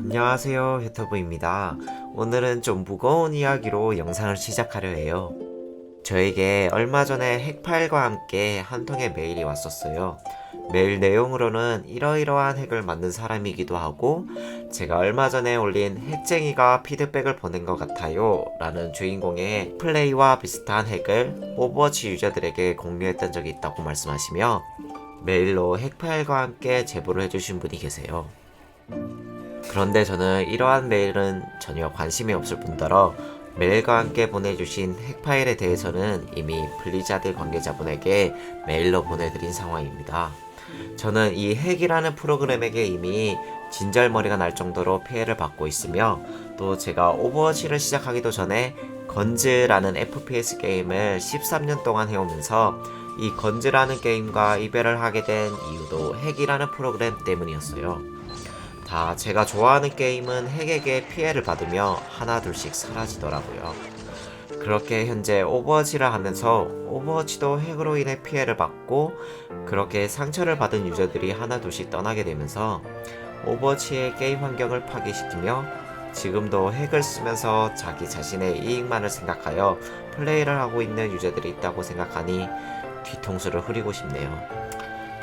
안녕하세요 유튜브입니다. 오늘은 좀 무거운 이야기로 영상을 시작하려 해요. 저에게 얼마 전에 핵파일과 함께 한 통의 메일이 왔었어요. 메일 내용으로는 이러이러한 핵을 만든 사람이기도 하고 제가 얼마 전에 올린 핵쟁이가 피드백을 보낸 것 같아요 라는 주인공의 플레이와 비슷한 핵을 오버워치 유저들에게 공유했던 적이 있다고 말씀하시며 메일로 핵파일과 함께 제보를 해주신 분이 계세요 그런데 저는 이러한 메일은 전혀 관심이 없을 뿐더러 메일과 함께 보내주신 핵파일에 대해서는 이미 블리자드 관계자분에게 메일로 보내드린 상황입니다. 저는 이 핵이라는 프로그램에게 이미 진절머리가 날 정도로 피해를 받고 있으며 또 제가 오버워치를 시작하기도 전에 건즈라는 FPS 게임을 13년 동안 해오면서 이 건즈라는 게임과 이별을 하게 된 이유도 핵이라는 프로그램 때문이었어요. 다 제가 좋아하는 게임은 핵에게 피해를 받으며 하나둘씩 사라지더라고요. 그렇게 현재 오버워치를 하면서 오버워치도 핵으로 인해 피해를 받고 그렇게 상처를 받은 유저들이 하나둘씩 떠나게 되면서 오버워치의 게임 환경을 파괴시키며 지금도 핵을 쓰면서 자기 자신의 이익만을 생각하여 플레이를 하고 있는 유저들이 있다고 생각하니 뒤통수를 흐리고 싶네요.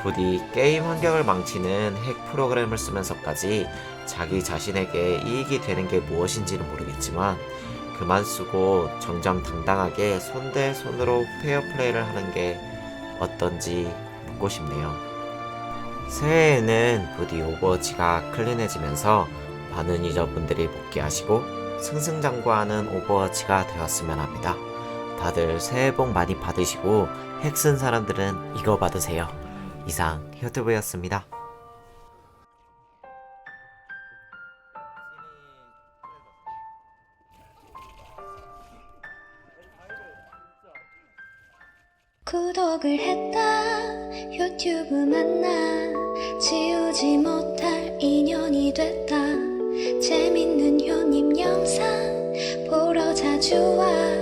부디 게임 환경을 망치는 핵 프로그램을 쓰면서까지 자기 자신에게 이익이 되는 게 무엇인지는 모르겠지만 그만 쓰고 정정 당당하게 손 대 손으로 페어 플레이를 하는 게 어떤지 묻고 싶네요. 새해에는 부디 오버워치가 클린해지면서 많은 유저분들이 복귀하시고 승승장구하는 오버워치가 되었으면 합니다. 다들 새해 복 많이 받으시고 핵 쓴 사람들은 이거 받으세요. 이상 유튜브였습니다. 구독을 했다. 유튜브 만나. 지우지 못할 인연이 됐다. 재밌는 효님 영상. 보러 자주 와